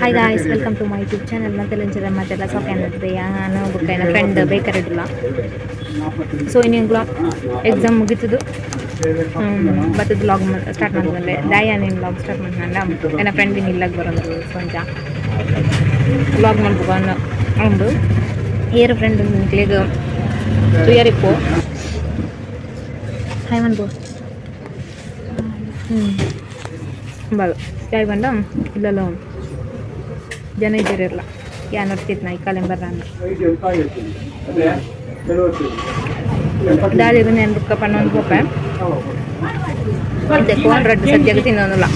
Hi guys welcome to my YouTube channel ಮತ್ತೆ ಲಂಚರ ಮತ್ತೆಲ್ಲ ಸಾಕೆ ಅನ್ನತ್ತೆ ನಾನು ಬುಕ್ ಏನೋ ಫ್ರೆಂಡ್ ಬೇಕರ್ ಇಡಲ್ಲ ಸೊ ಇನ್ನೇನು ಎಕ್ಸಾಮ್ ಮುಗೀತದು ಬತ್ತದ ಬ್ಲಾಗ್ ಸ್ಟಾರ್ಟ್ ಮಾಡಿದ್ಮೇಲೆ ದಾಯ ನೀನು ಬ್ಲಾಗ್ ಸ್ಟಾರ್ಟ್ ಮಾಡ್ಕೊಂಡ ನನ್ನ ಫ್ರೆಂಡ್ ಇನ್ನು ಇಲ್ಲಾಗ ಬರೋದು ಕೊಂಚ ಬ್ಲಾಗ್ ಮಾಡ್ಬೇಕು ಅನ್ನೋ ಅವನು ಏರು ಫ್ರೆಂಡ್ ನಿಂಕ್ಲಿಗ ತುಯಾರಿಪ್ಪು ಹಾಯ್ ಮನ್ಬೋ ಹ್ಞೂ ಬಲ ಚಾಯ್ ಬಂಡ ಇಲ್ಲಲ್ಲ ಜನ ಇದ್ದಿರಲ್ಲ ಏನು ಹೊರ್ತಿತ್ತು ನಾಯಿ ಈ ಕಾಲಿಂಬರ್ ನಾನು ದಾಳಿಗೂ ನಾನು ಬುಕ್ಕ ಪಣ್ಣೊಂದು ಬೊಕ್ಕ ಕೊಡ್ಬೇಕು ಒಂದು ರೊಟ್ಟಿ ಸದ್ಯಕ್ಕೆ ತಿನ್ನೋನಲ್ಲ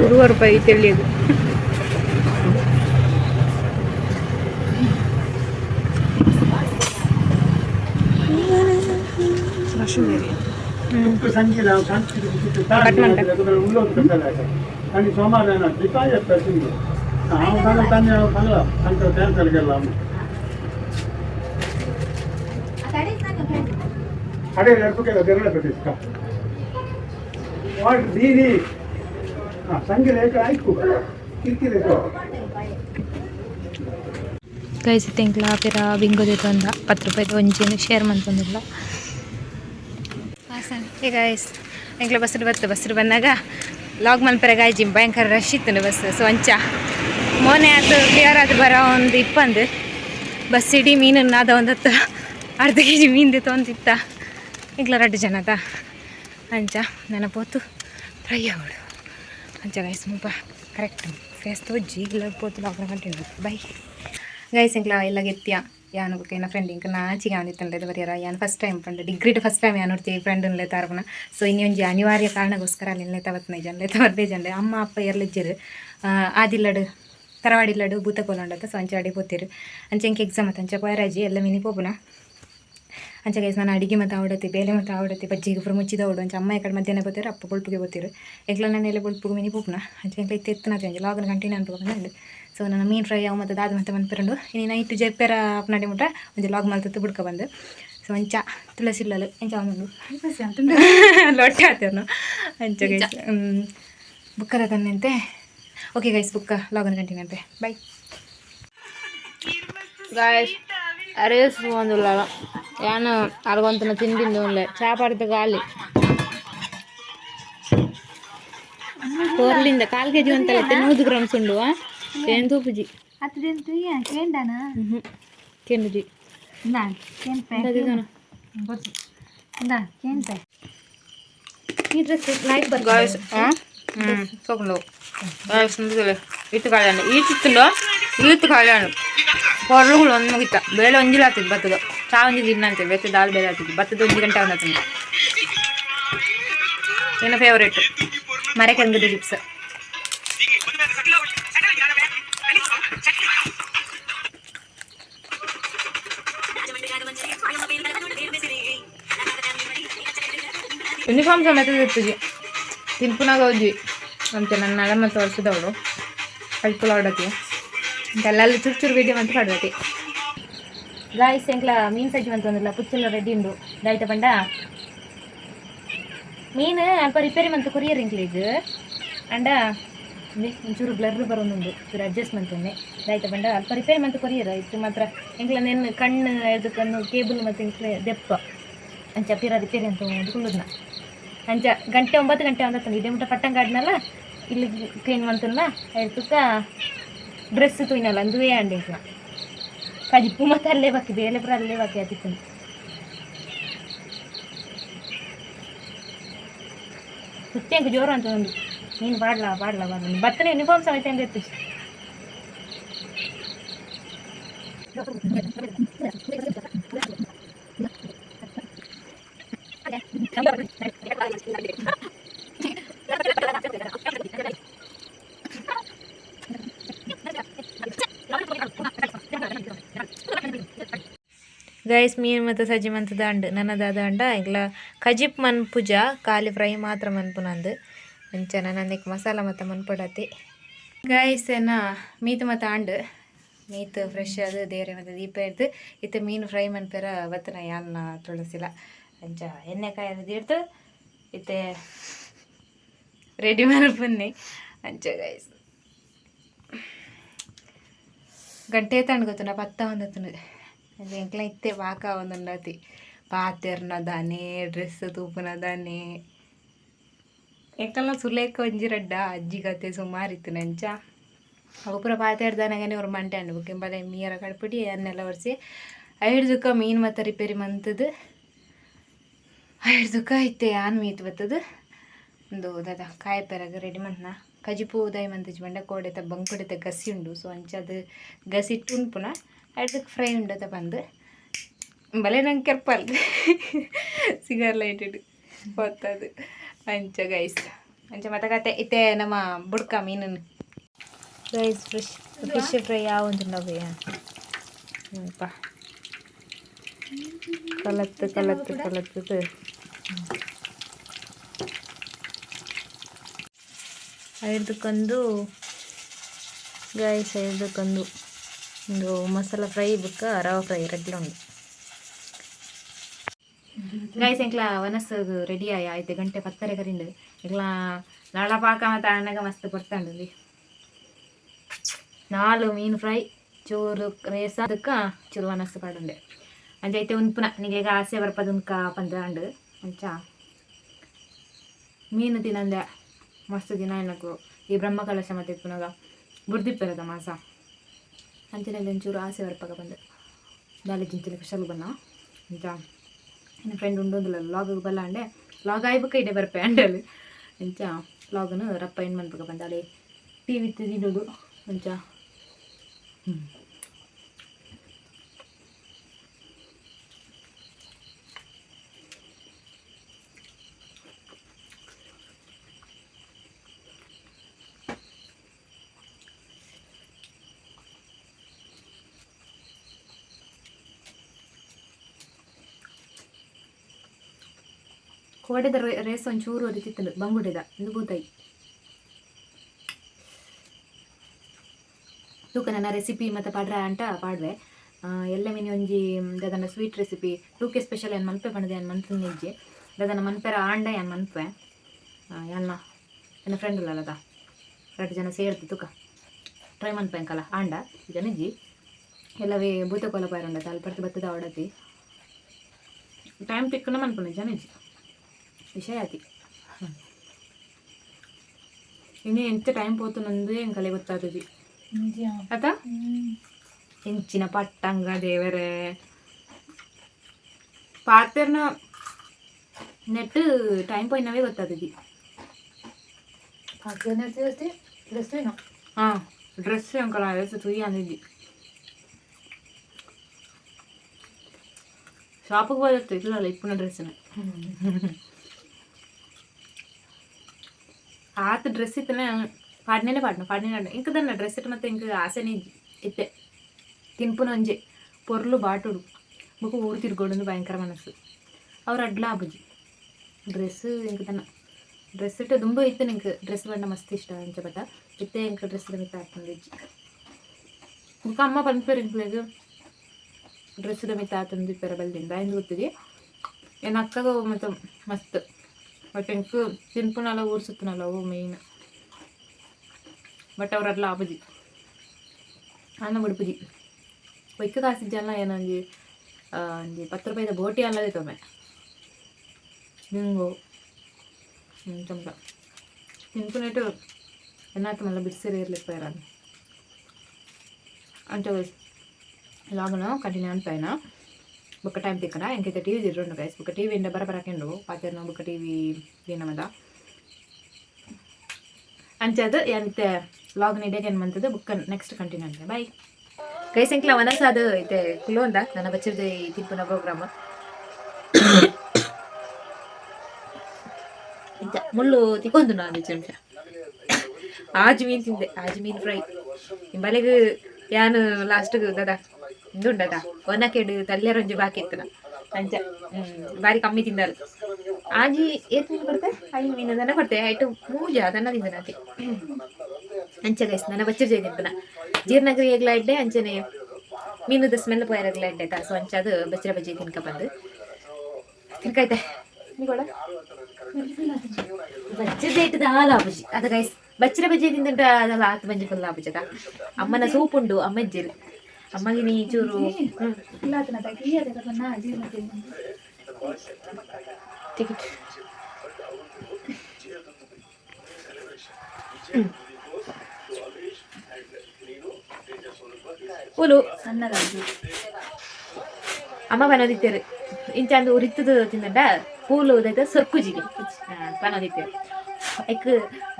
ಇರುವ ರೂಪಾಯಿ ತಿಳಿಯೋದು ಕಟ್ ಮಾಡ್ತಾರೆ ಖಂಡಿತ ಸೋಮವಾರ ದೀಪಾವಳಿ ಪ್ರತಿಂದು ನಾವು ತಾನೆ ತಾನೆ ಬಂಗಲ ಅಂತ ತೇರ್ಗೆಲ್ಲ ಅಡೇ ನಡ್ಕೋಕೆಲ್ಲ ತೆರಳೆ ಪ್ರತಿ ವಾಟ್ ದೀನಿ ಹಾಂ ಸಂಜೆ ಲೇಖ ಆಯ್ತು. ಕಿರ್ಕಿರೇಕು ಕೈಸಿ ತಿಂಗಳ ಪಿರ ಬಿಂಗು ಜೊತೆ ಒಂದು ರೂಪಾಯಿ ರೂಪಾಯಿದು ಒಂಚೇನು ಶೇರ್ ಮಾಡ್ಕೊಂಡಿಲ್ಲ ಹಾಂ ಸರ್ ಈಗ ಎಂಗ್ಳ ಬಸ್ರು ಬರ್ತು ಬಸ್ರು ಬಂದಾಗ ಲಾಗ್ ಮಲ್ಪರ ಜಿಮ್ ಭಯಂಕರ ರಶ್ ಇತ್ತು ಬಸ್ ಸೊ ಅಂಚ. ಮೊನ್ನೆ ಅದು ಕ್ಲಿಯರ್ ಅದು ಬರೋ ಒಂದು ಇಪ್ಪಂದು. ಬಸ್ ಇಡೀ ಮೀನು ಅದ ಒಂದು ಹತ್ತು, ಅರ್ಧ ಕೆ ಜಿ ಮೀನು ತೊಂದಿತ್ತ. ಈಗಲ ರಡ್ಡು ಜನದ. ಅಂಚ, ನೆನಪೋತು. ಫ್ರೈ ಆಗೋಡು ಅಂಚ ಗೈಸ್ ಮುಪ್ಪ ಕರೆಕ್ಟ್ ಫೇಸ್ ತೋಜ್ಜಿ ಲಗ್ ಪೋತು ಲಾಗ್ ಕಂಟಿನ್ಯೂ ಬೈ ಗೈಸ್ ಇಂಕ್ಲ ಎಲ್ಲ ಗೆತ್ಯ ಯಾನು ಬೊಕ್ಕ ಫ್ರೆಂಡ್ ಇಂಕ ನಾಚಿಗೆ ಅವನಿತ್ತಂಡ ಬರೆಯರ ಯಾನು ಫಸ್ಟ್ ಟೈಮ್ ಫ್ರೆಂಡ್ ಡಿಗ್ರಿಡ್ ಫಸ್ಟ್ ಟೈಮ್ ಯಾನು ನೋಡ್ತೀವಿ ಫ್ರೆಂಡ್ ತಾರಪನ ಸೊ ಇನ್ನೊಂಜಿ ಅನಿವಾರ್ಯ ಕಾರಣಗೋಸ್ಕರ ಅಲ್ಲಿ ತವತ್ನ ಜಂಡೆ ತವರ್ದೇ ಜಂಡೆ ಅಮ್ಮ ಅಪ್ಪ ಎರಲಿಜ್ಜರು ಆದಿಲ್ಲಡು ತರವಾಡಿಲ್ಲಡು ಭೂತ ಕೋಲಂಡತ್ತ ಸೊ ಅಂಚೆ ಅಡಿ ಪೋತಿರು ಅಂಚೆ ಎಂಕೆ ಎಕ್ಸಾಮ್ ಮತ್ತು ಅಂಚೆ ಪೋಯರಾಜಿ ಎಲ್ಲ ಮಿನಿ ಪೋಪುನ ಅಂಚೆ ಗೈಸ್ ನಾನು ಅಡಿಗೆ ಮತ್ತು ಆವಡತಿ ಬೇಲೆ ಮತ್ತು ಆವಡತಿ ಬಜ್ಜಿಗೆ ಪುರ ಮುಚ್ಚಿದ ಓಡು ಅಂಚೆ ಅಮ್ಮ ಕಡೆ ಮಧ್ಯಾಹ್ನ ಬರ್ತಾರೆ ಅಪ್ಪ ಬುಲ್ಪಿಗೆ ಬರ್ತೀರು ಎಕ್ಲ ನಾನು ಎಲ್ಲ ಬುಲ್ಪಿಗೆ ಮಿನಿ ಪೋಪುನ ಅಂಚೆ ಎಂಕ್ಲ ಇತ್ತು ಎತ್ತನ ಲಾಗನ ಕಂಟಿನ್ಯೂ ಅನ್ಬೇಕು ಸೊ ನನ್ನ ಮೀನು ಫ್ರೈ ಯಾವ ಮತ್ತು ದಾದ ಮತ್ತೆ ಬಂದ್ಪರಂಡು ಇನ್ನು ನೈಟ್ ಜೆಪ್ಪೆರ ಅಪ್ನಾಡಿ ಮುಟ್ರೆ ಒಂದು ಲಾಗ್ ಮಲ್ತತ್ತು ಬಿಡ್ಕೊ ಬಂದು. ಸೊ ಅಂಚ ತುಳಸಿಲ್ಲಲು ಎಂಚ ಒಂದು ಲೊಟ್ಟೆ ಆತೇವನು ಅಂಚ ಗೈಸ್ ಬುಕ್ಕದ ತಂದಂತೆ ಓಕೆ ಗೈಸ್ ಬುಕ್ಕ ಲಾಗನ್ ಕಂಟಿನ್ಯೂ ಅಂತೆ. ಬೈ ಗಾಯಸ್ ಅರೇ ಒಂದುಲ್ಲ ಏನು ಅರಗೊಂತನ ತಿಂದಿಂದು ಉಳ್ಳೆ ಚಾಪಾಡಿದ ಖಾಲಿ ಕೋರ್ಲಿಂದ ಕಾಲು ಕೆ ಜಿ ಅಂತಲ್ಲ ನೂರು ಗ್ರಾಮ್ಸ್ ಉಂಡುವ ಉಂಡು ಏನು ತೂಪುಜಿ ಹತ್ತದಿಂದ ಕೇಂಡನ ಕೆಂಡುಜಿ ಇಂದ ಕೇನ್ಪೆ ಇಂದ ಕೇನ್ಪೆ ಈ ಡ್ರೆಸ್ ಲೈಕ್ గాయస్ చూడండి గాయస్ ముందుకు ಇತ್ತು ಕಾಳ್ಯಾನು ಈಟಿತ್ತುಂಡು ಈತು ಕಾಳ್ಯಾನು ಹೊರಳುಗಳು ಒಂದು ಮುಗಿತ ಬೇಳೆ ಒಂಜಿಲ ಆಗ್ತಿದ್ದು ಭತ್ತದ ಚಾ ಒಂಜಿ ಗಿನ್ನ ಅಂತೆ ಬೆತ್ತ ದಾಲ್ ಬೇಳೆ ಆಗ್ತಿದ್ದು ಭತ್ತದ ಒಂಜಿ ಗಂಟೆ ಅವನ ಏನ ಫೇವರೇಟ್ ಮರಕ್ಕೆ ಅಂಗಡಿ ಚಿಪ್ಸ್ ಯೂನಿಫಾರ್ಮ್ ಸಮೇತ ಇರ್ತೀವಿ ತಿನ್ಪುನಾಗ ಹೋದ್ವಿ ಅಂತ ನನ್ನ ನಡಮ್ಮ ತೋರಿಸಿದವಳು ಕಳ್ಕೊಳ ಹೊಡತಿ ಎಲ್ಲಲ್ಲಿ ಚುರು ಚುರು ವಿಡಿಯೋ ಅಂತ ಪಡ್ಬೇಕು ಗಾಯ್ಸ್ ಎಂಕ್ಲ ಮೀನು ಸಜ್ಜಿ ಅಂತ ಒಂದಿಲ್ಲ ಪುಚ್ಚಲ್ಲ ರೆಡ್ಡಿಂಡು ಡಾಯ್ತ ಪಂಡ ಮೀನು ಅಲ್ಪ ರಿಪೇರಿ ಮಂತ ಕೊರಿಯರ್ ಇಂಕ್ಲಿಜ್ ಅಂಡ ಒಂಚೂರು ಬ್ಲರ್ ಬರೋನುಂಡು ಚೂರು ಅಡ್ಜಸ್ಟ್ಮೆಂಟ್ ಒಮ್ಮೆ. ರೈಟ್ ಪಂಡ ಅಲ್ಪ ರಿಪೇರ್ ಮಂತ್ ಕೊರಿಯರ್. ಇತ್ತು ಮಾತ್ರ. ಎಂಕ್ಲ ನೆನ್ ಕಣ್ಣು ಎದಕ್ಕನ್ನು ಕೇಬಲ್ ಮತ್ತು ಇಂಕ್ಲೆ ದೆಪ್ಪ. ಅಂಚ ಪಿರ ರಿಪೇರಿ ಅಂತ ಕುಳ್ಳದ್ನ ಅಂಚ ಗಂಟೆ ಒಂಬತ್ತು ಗಂಟೆ ಒಂದತ್ತು ಇದೇ ಮುಟ್ಟ ಪಟ್ಟಂಗ ಆಡ್ನಲ್ಲ ಇಲ್ಲಿ ಕ್ಲೀನ್ ಮಂತನ್ನ ತುಕ್ಕ ಡ್ರೆಸ್ ತುಯ್ನಲ್ಲ, ಅಂದುವೇ ಅಂಡಿ ಕಜಿಪ್ಪು ಮತ್ತು ಅಲ್ಲೇ ಬಾಕಿ ಬೇಲೆ ಪುರ ಅಲ್ಲೇ ಬಾಕಿ ಆತಿತ್ತು ಸುತ್ತಿ ಜೋರು ಅಂತ ಒಂದು ನೀನು ಪಾಡ್ಲ ಪಾಡ್ಲ ಪಾಡ್ಲ ಬತ್ತನೆ ಯೂನಿಫಾರ್ಮ್ ಸಮೇತ ಅಂತ ಇತ್ತು ಗೈಸ್ ಮೀನು ಮತ್ತು ಸಜ್ಜಿ ಮಂತದ ಅಂಡು ನನ್ನದಾದ ಅಂಡ ಇಗ್ಲ ಕಜಿಪ್ ಮನ್ಪುಜ ಖಾಲಿ ಫ್ರೈ ಮಾತ್ರ ಮನ್ಪುನಂದು ಅಂಚ ನನಗೆ ಮಸಾಲ ಮತ್ತು ಮನ್ಪಡತಿ. ಗೈಸ್ ಏನ, ಮೀತು ಮತ್ತು ಆಂಡು. ಮೀತು ಫ್ರೆಶ್ ಅದು, ದೇವ್ರೆ ಮತ್ತು ದೀಪ ಇಡ್ದು ಇತ್ತು ಮೀನು ಫ್ರೈ ಮನ್ಪೆರ ಅವತ್ತಿನ ಯಾನ್ನ ತುಳಸಿಲ್ಲ. ಅಂಚ ಎಣ್ಣೆ ಕಾಯಿ ಅದು ಇತ್ತೆ ರೆಡಿ ಬನ್ನಿ. ಅಂಚ ಗೈಸ್ ಗಂಟೆ ತಾಂಡ್ ಗೊತ್ತಿನ, ಪತ್ತ ಒಂದತ್ತು ಎಂಕ್ಲ ಇತ್ತೆ ಪಾಕ ಒಂದುಂಡತಿ ಪಾತೆರ್ನದಾನೆ ಡ್ರೆಸ್ ತೂಪುನದಾನೆ ಎಂಕಲ್ನ ಸುಲೇಖ ಒಂಜಿರಡ್ಡ ಅಜ್ಜಿ ಕತೆ ಸುಮಾರಿತ್ತು ನಂಚ. ಅವು ಪೂರ ಪಾತೆರ್ದಾನಗನೆ ಅವ್ರು ಮಂಟೆ ಅಂಡು ಬಲೆ ಮೀರ ಕಡ್ಪಿಡಿ ಅನ್ನೆಲ್ಲ ಒರೆಸಿ ಐಡ್ದುಕ ಮೀನು ಮತ್ತು ರಿಪೇರಿ ಮಂತದ್ದು ಐಡ್ದುಕ ಇತ್ತೆ ಆನ್ ಮೀತ್ ಬತ್ತದು? ಒಂದು ದಾದ ಕಾಯಿ ಪೆರಗ ರೆಡಿ ಮಂತ್ನ. ಕಜಿಪು ಉದಯ ಮಂತಜ್ ಬಂಡ ಕೋಡೆತ ಬಂಕುಡೆತ ಗಸಿ ಉಂಡು. ಸೊ ಅಂಚದು ಗಸಿ ಇಟ್ಟು ಉಂಪುನ ಐಡ್ದಕ್ಕೆ ಫ್ರೈ ಉಂಡತ ಬಂದು. ಬಲೆ ನಂಗೆ ಕೆರ್ಪಲ್ ಸಿಗಲ್ಲ ಇಟ್ಟು ಗೊತ್ತದು ಅಂಚ ಗೈಸ್ ಅಂಚ ಮತ್ತೆ ಕತೆ ಇತ್ತೆ ನಮ್ಮ ಬುಡ್ಕ ಮೀನನ್ನು ಗೈಸ್ ಫಿಶ್ ಫಿಶ್ ಫ್ರೈ ಯಾವ ಒಂದು ನವ್ಯ ಹ್ಞೂಪ್ಪ ಕಲತ್ತು ಕಲತ್ತು ಕಲತ್ತದು ಐದಕ್ಕೊಂದು ಗೈಸ್ ಐದಕ್ಕೊಂದು ಒಂದು ಮಸಾಲ ಫ್ರೈ ಬುಕ್ಕ ರವಾ ಫ್ರೈ ರೆಡ್ಲ ಉಂಡು Guys ಎಂಕ್ಲ ವನಸ್ ರೆಡಿ ಆಯ, ಆಯ್ತು, ಗಂಟೆ ಪತ್ತರೆ ಎಂಕ್ಲ ನಳ ಪಾಕ ಮತ್ತು ಅಣ್ಣಗ ಮಸ್ತ್ ಕೊಡ್ತಾಂಡು ನಾಲು ಮೀನು ಫ್ರೈ, ಚೂರು ರೇಸ ಅದಕ್ಕೆ ಚೂರು ವನಸ್ ಪಡುಂಡೆ ಅಂಚೈತೆ ಉನ್ಪುನ, ನಿಗೆ ಆಸೆ ಬರ್ಪದ ಉನ್ಕ ಪಂದ್ರಾಂಡು ಅಂಚ ಮೀನು ತಿನ್ನಂದೆ ಮಸ್ತ್ ದಿನ ಏನಕ್ಕು ಈ ಬ್ರಹ್ಮ ಕಲಶ ಮತ್ತೆ ಪುನಗ. ಬುಡ್ದಿಪ್ಪಿರದ ಮಾಸ. ಅಂಚಿನಲ್ಲಿ ಒಂಚೂರು ಆಸೆ ಬರ್ಪಾಗ ಬಂದೆ. ದಾಲಿ ಜಿಂಚಿನ ಕುಶಲ್ ಬನ್ನ ಅಂತ ನನ್ನ ಫ್ರೆಂಡ್ ಉಂಡೋದಿಲ್ಲ ಲಾಗಿಗೆ ಬಲ್ಲ ಅಂಡೆ ಲಾಗ್ ಆಯ್ಬೇಕು ಇಡೆ ಬರ್ಪೆ ಅಂಡಲ್ ಅಂಚ ಲಾಗನು ರಪ್ಪ ಏನು ಮಾಡ್ಬೇಕು ಬಂದ ಅಲ್ಲಿ ಟಿ ವಿ ತಿನ್ನೋದು ಅಂಚ ಹ್ಞೂ ಕೋಡೆದ ರೇ- ರೇಸ್ ಒಂಚೂರು ಒದಿತಿತ್ತಲು ಬಂಗುಡೆದ ಇದು ಬೂತಾಯಿ ತೂಕ ನನ್ನ ರೆಸಿಪಿ ಮತ್ತು ಪಾಡ್ರ ಅಂತ ಪಾಡ್ವೆ. ಎಲ್ಲ ಮಿನಿ ಒಂಜಿ, ದದನ ಸ್ವೀಟ್ ರೆಸಿಪಿ ತೂಕೆ ಸ್ಪೆಷಲ್ ಏನು ಮನ್ಪೆ ಪಣದೆ ಏನು ಮನ್ಪು ನಿಜ್ಜಿ. ದದನ ಮನ್ಪೆರ ಆಂಡ ಏನು ಮನ್ಪೆ. ಎನ್ನ ನನ್ನ ಫ್ರೆಂಡ್ ಅಲ್ಲದ ಎರಡು ಜನ ಸೇರ್ತು ತೂಕ. ಟ್ರೈ ಮನ್ಪೆ ಅಂಕಲ್ಲ ಆಂಡ ಜನಿಜ್ಜಿ ಎಲ್ಲವೇ ಭೂತ ಕೊಲ ಅಲ್ಲಿ ಅಲ್ಪರ್ತಿ ಬತ್ತದ ಆಡತಿ ಟೈಮ್ ತಿಕ್ಕನ ಮನ್ಪನೆ ಜನಿಜ್ಜಿ ವಿಷಯ విషయాది. ఇన్ని ఎంత టైం పోతున్నది ఇంకా లేగొత్తాది కదా ఎంచిన పట్టంగా దేవరే. పాతర్న నెట్ టైం పోయినవే కొత్తది ఇది డ్రెస్ ఇంకా డ్రెస్ ఇది షాపుకి పోయి ఇట్లా ఇప్పుడు డ్రెస్ ಆತ ಡ್ರೆಸ್ ಇತ್ತನ ಪಾಡ್ನೇನೆ ಪಾಡ್ನ ಪಾಡ್ನೇನೆ ಇಂಕ ದನ್ನ ಡ್ರೆಸ್ ಇಟ್ಟು ಮತ್ತೆ ಇಂಕ ಆಸೆನೇ ಇತ್ತೆ ತಿನ್ಪುನ ಒಂಜೆ ಪೊರ್ಲು ಬಾಟುಡು ಬುಕ್ ಊರು ತಿರ್ಗೋಡು ಭಯಂಕರ ಮನಸ್ಸು ಅವ್ರ ಅಡ್ಲ ಆಬುಜಿ ಡ್ರೆಸ್ ಇಂಕ ತನ್ನ ಡ್ರೆಸ್ ಇಟ್ಟು ತುಂಬ ಇತ್ತು ನಿಂಗೆ ಡ್ರೆಸ್ ಬಣ್ಣ ಮಸ್ತ್ ಇಷ್ಟ ಅಂಚ ಬಟ್ಟ ಇತ್ತೆ ಇಂಕ ಡ್ರೆಸ್ ಮಿತ್ತ ಹಾಕೊಂಡು ಇಜ್ಜಿ ಬುಕ್ಕ ಅಮ್ಮ ಪನ್ಪೇರು ಇಂಕ್ಲೆಗ್ ಡ್ರೆಸ್ ಮಿತ್ತ ಆತಂದು ಇಪ್ಪರ ಬಲ್ದಿಂದ ಎಂದು ಗೊತ್ತಿದೆ ಏನು ಅಕ್ಕಗ ಮತ್ತು ಮಸ್ತ್ ಬಟ್ ಇಂಕ ತಿನ್ಪುನಲ್ಲ ಊರು ಸುತ್ತನಲ್ಲ ಅವು ಮೇಯ್ನ್ ಬಟ್ ಅವರೆಲ್ಲ ಆಬುಜಿ ಅನ್ನ ಮುಡುಪುಜಿ ಒಯ್ಕ ಕಾಸಿದ್ದಲ್ಲ ಏನೋ ಒಂಜಿ ಆ, ಒಂಜಿ ಪತ್ತು ರೂಪಾಯಿದ ಬೋಟಿ ಅಲ್ಲದೆ ತೊಮೆ ನಿಂಗು ಚಮಚ ತಿನ್ಪುನೇಟು ಎನ್ನಾತು ಮಲ್ಲ ಬಿಡ್ಸಿರಿ ಇರ್ಲಿಕ್ಕೆ ಇರೋದು ಅಂಚ ಲಾಗನು ಕಂಟಿನ್ಯೂ ಅನ್ಪಾಯಿನ ಬೊಕ್ಕ ಟೈಮ್ ತಿಕ್ಕನ? ಎಂಕೈತೆ ಟಿ ವಿ ಇರೋಣ ಗೈಸ್ ಬೊಕ್ಕ ಟಿ ವಿಯಿಂದ ಬರಬರಕೆಂಡು ಪಾತೆರ್ನ ಬೊಕ್ಕ ಟಿವಿ ವಿ ದಿನಮದ ಅಂಚದು ಏನಿತ್ತೆ ಲಾಗ್ ನೀಡಿಯಾಗ ಏನು ಮಂತದ್ದು ಬುಕ್ ನೆಕ್ಸ್ಟ್ ಕಂಟಿನ್ಯೂ ಅಂತ. ಬಾಯ್ ಸಂಖ್ಯೆ ಮನಸ್ಸು ಅದು ಐತೆ ಕುಲೋಂದ ನನ್ನ ಬಚ್ಚಿರ್ದೆ ಈ ತಿಪ್ಪುನ ಪ್ರೋಗ್ರಾಮ್ ಮುಳ್ಳು ತಿಕ್ಕೊಂದು ನಾನು ಚಮಚ ಆಜ್ ಮೀನ್ ತಿಂದೆ, ಆಜ್ ಮೀನ್ ಫ್ರೈ. ಬಲೆಗೆ ಯಾನು ಲಾಸ್ಟ್ಗೆ ಗದ? ಇಂದುಂಡದ ಒನಕೆಡು ತಲ್ಲೆರೊಂಜಿ ಬಾಕಿ ಇತ್ತನ ಅಂಚ ಹ್ಮ್ ಬಾರಿ ಕಮ್ಮಿ ತಿಂದಲ್ಲ ಆಜಿ ಏತ್ ಮೀನು ಕೊಡ್ತೆ ಐ ಮೀನು ದನ ಕೊಡ್ತೆ ಐಟು ಮೂಜ ದನ ತಿಂದ ನಾಕೆ ಅಂಚ ಗೈಸ್ ನನ್ನ ಬಚ್ಚರ್ ಜೇಗಿರ್ತನ ಜೀರ್ಣಕ್ರಿಯೆಗ್ಲ ಇಡ್ಡೆ ಅಂಚನೆ ಮೀನುದ ಸ್ಮೆಲ್ ಪೋಯರಗ್ಲ ಇಡ್ಡೆ ತಾ ಸೊ ಅಂಚ ಅದು ಬಚ್ಚರ ಬಜ್ಜಿ ತಿನ್ಕ ಬಂದು ತಿನ್ಕೈತೆ ಬಚ್ಚದ ಇಟ್ಟದ ಹಾಲು ಆಪುಜಿ ಅದ ಗೈಸ್ ಬಚ್ಚರ ಬಜ್ಜಿ ತಿಂದಂಟ ಅದಲ್ಲ ಆತು ಬಜ್ಜಿ ಫುಲ್ ಆಪುಜದ ಅಮ್ಮನ ಸೂಪ್ ಉಂಡು ಅಮ್ಮ ಇಜ್ಜಿರು ಅಮ್ಮಗೆ ನೀ ಚೂರು ಹ್ಮ್. ಇಲ್ಲ ಅದನ್ನ ತೆಗಿ. ಅದಕ್ಕೆ ನಾ ಜೀವನ ಟಿಕೆಟ್ ಪೂಲು ಸಣ್ಣದಾಗಿ ಅಮ್ಮ ಪನೋದಿತ್ತೇರು ಇಂಚಂದು ಉರಿತ್ತದು ತಿಂದಂಡ ಪೂಲು ಉದೈತ ಸರ್ಕುಜಿಗೆ. ಬನೋದಿತ್ತೇರು. ಐಕ್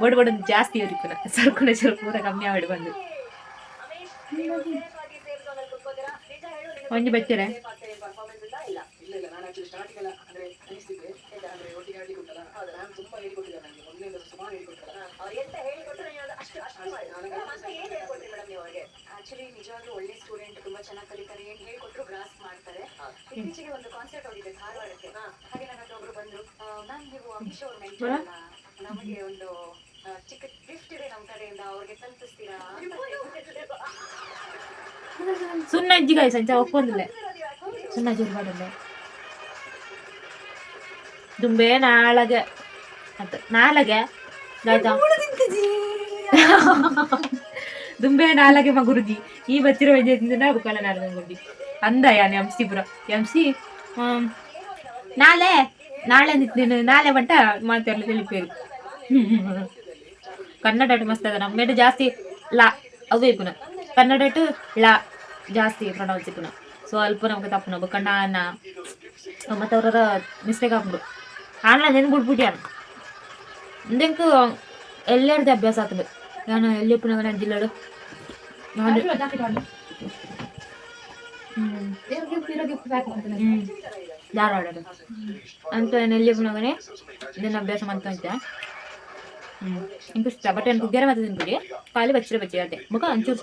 ಬಡ ಬಡ ಜಾಸ್ತಿ ಉರಿಪುನ ಸರ್ಕುನ ಚೂರು ಪೂರ ಕಮ್ಮಿ ಆವಿಡು ಬಂದು. ಒಂಜಿ ಬಚ್ಚರೆ ಆಕ್ಚುಲಿ ನಿಜವಾಗ್ಲೂ ಒಳ್ಳೆ ಸ್ಟೂಡೆಂಟ್ ತುಂಬಾ ಚೆನ್ನಾಗಿ ಕಲಿತಾರೆ. ಏನ್ ಹೇಳ್ಕೊಟ್ರು ಗ್ರಾಸ್ ಮಾಡ್ತಾರೆ. ಇತ್ತೀಚೆಗೆ ಒಂದು ಕಾನ್ಸರ್ಟ್ ಹೋಗಿದೆ ಧಾರವಾಡಕ್ಕೆ. ಹಾಗೆ ನನ್ನ ಒಬ್ರು ಬಂದ್ರು. ಮ್ಯಾಮ್ ನೀವು ಅವ್ರ ನಮಗೆ ಒಂದು ಸುಣ್ಣ ಅಜ್ಜಿಗಾಯ ಸಂಚ ಒಪ್ಪೊಂದಿಲ್ಲ ಸುಣ್ಣ ಚೂರು ಮಾಡಲ್ಲ ದುಂಬೆ ನಾಳಗೆ ಅಂತ ನಾಳಗೆ ಆಯ್ತಾ ದುಂಬೆ ನಾಳಗೆ ಮಗುರುಜಿ ಈ ಬಚ್ಚಿರ ವೈದ್ಯ ತಿಂದ ಬುಕ್ಕಲ ನಾಳೆ ಗುಡ್ಡಿ ಅಂದ ಯಾನೆ ಎಂಸಿ ಪುರ ಎಂಸಿ ನಾಳೆ ನಾಳೆ ನಿಂತಿನ ನಾಳೆ ಬಂಟ ಮಾತೆಲ್ಲ ತಿಳಿಪೇರು ಕನ್ನಡ ಮಸ್ತ್ ಅದ ನಮ್ಮ ಜಾಸ್ತಿ ಲಾ ಅವೇ ಪುನಃ ಕನ್ನಡ ಲಾ ಜಾಸ್ತಿ ಪ್ರೊನೌನ್ಸ್ ಪುನಃ ಸೊ ಅಲ್ಪ ನಮ್ಗೆ ತಪ್ಪುನ ಬಕ್ಕಂಡ ಅನ್ನ ಮತ್ತೆ ಅವರ ಮಿಸ್ಟೇಕ್ ಹಾಕ್ಬಿಡು ಆನ್ಲ ನೆನ್ಬಿಡ್ಬಿಟ್ಯಾನ ಇಂದೆಂಕು ಎಲ್ಲರದ್ದು ಅಭ್ಯಾಸ ಆಗ್ತದೆ ನಾನು ಎಲ್ಲಿ ಪುನಃ ನನ್ನ ಜಿಲ್ಲೆಡು ನಾನು ಹ್ಮ್ ಹ್ಮ್ ಧಾರವಾಡ ಅಂತ ಎಲ್ಲಿ ಪುನಗನೆ ಇದನ್ನ ಅಭ್ಯಾಸ ಮಾಡ್ತಾ ಇದ್ದೆ ಹ್ಮ್ ಇಂಕ ಇಷ್ಟ ಬಟ್ ಏನು ಕುಗ್ಗೆರ ಮತ್ತೆ ತಿನ್ಬಿಡಿ ಖಾಲಿ ಬಚ್ಚಿರ ಬಚ್ಚಿ ಅದೇ ಮುಖ ಅಂಚೂರು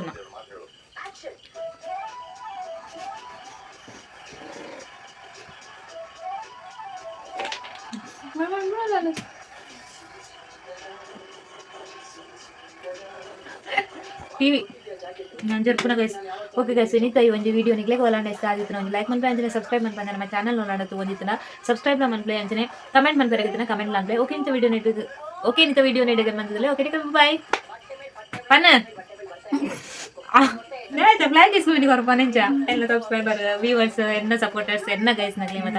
ಸುಮ್ಮ ಟಿವಿ ನಾನು ಜರ್ಪುನ ಗೈಸ್ ಓಕೆ ಗೈಸ್ ಇನ್ನಿತ್ತ ಈ ಒಂದು ವಿಡಿಯೋ ನಿಗ್ಲೆ ಒಲಾಂಡ ಇಷ್ಟ ಆಗಿತ್ತು ಒಂದು ಲೈಕ್ ಮಾಡ್ತಾ ಅಂಜನೆ ಸಬ್ಸ್ಕ್ರೈಬ್ ಮಾಡ್ತಾ ನಮ್ಮ ಚಾನಲ್ ನೋಡಾಡತ್ತು ಒಂದಿತ್ತನ ಸಬ್ಸ್ಕ್ರೈಬ್ ಮಾಡ್ಲೇ ಅಂಜನೆ ಕಮೆಂಟ್ ಮಾಡ್ತಾರೆ ಕಮೆಂಟ್ ಮಾಡ್ಲೇ ಓಕೆ ಇಂಥ ವಿಡಿಯೋ ನೀಡಿದ ಓಕೆ ಇಂಥ ವಿಡಿಯೋ ನೀಡಿದ ಬಂದಿದ್ದಲ್ಲ ಓಕೆ ಬಾಯ್ ಪನ್ನ ಆಯ್ತಾ ಫ್ಲಾಗ್ ಇಸ್ಕೊಂಡು ಕೊರ ಪನಂಚ ಎಲ್ಲ ಸಬ್ಸ್ಕ್ರೈಬರ್ ವ್ಯೂವರ್ಸ್ ಎನ್ನ ಸಪೋರ್ಟರ್ಸ್ ಎನ್ನ ಗೈಸ್ ನಗ್ಲಿ ಮತ್ತ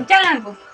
Instagram. Pues.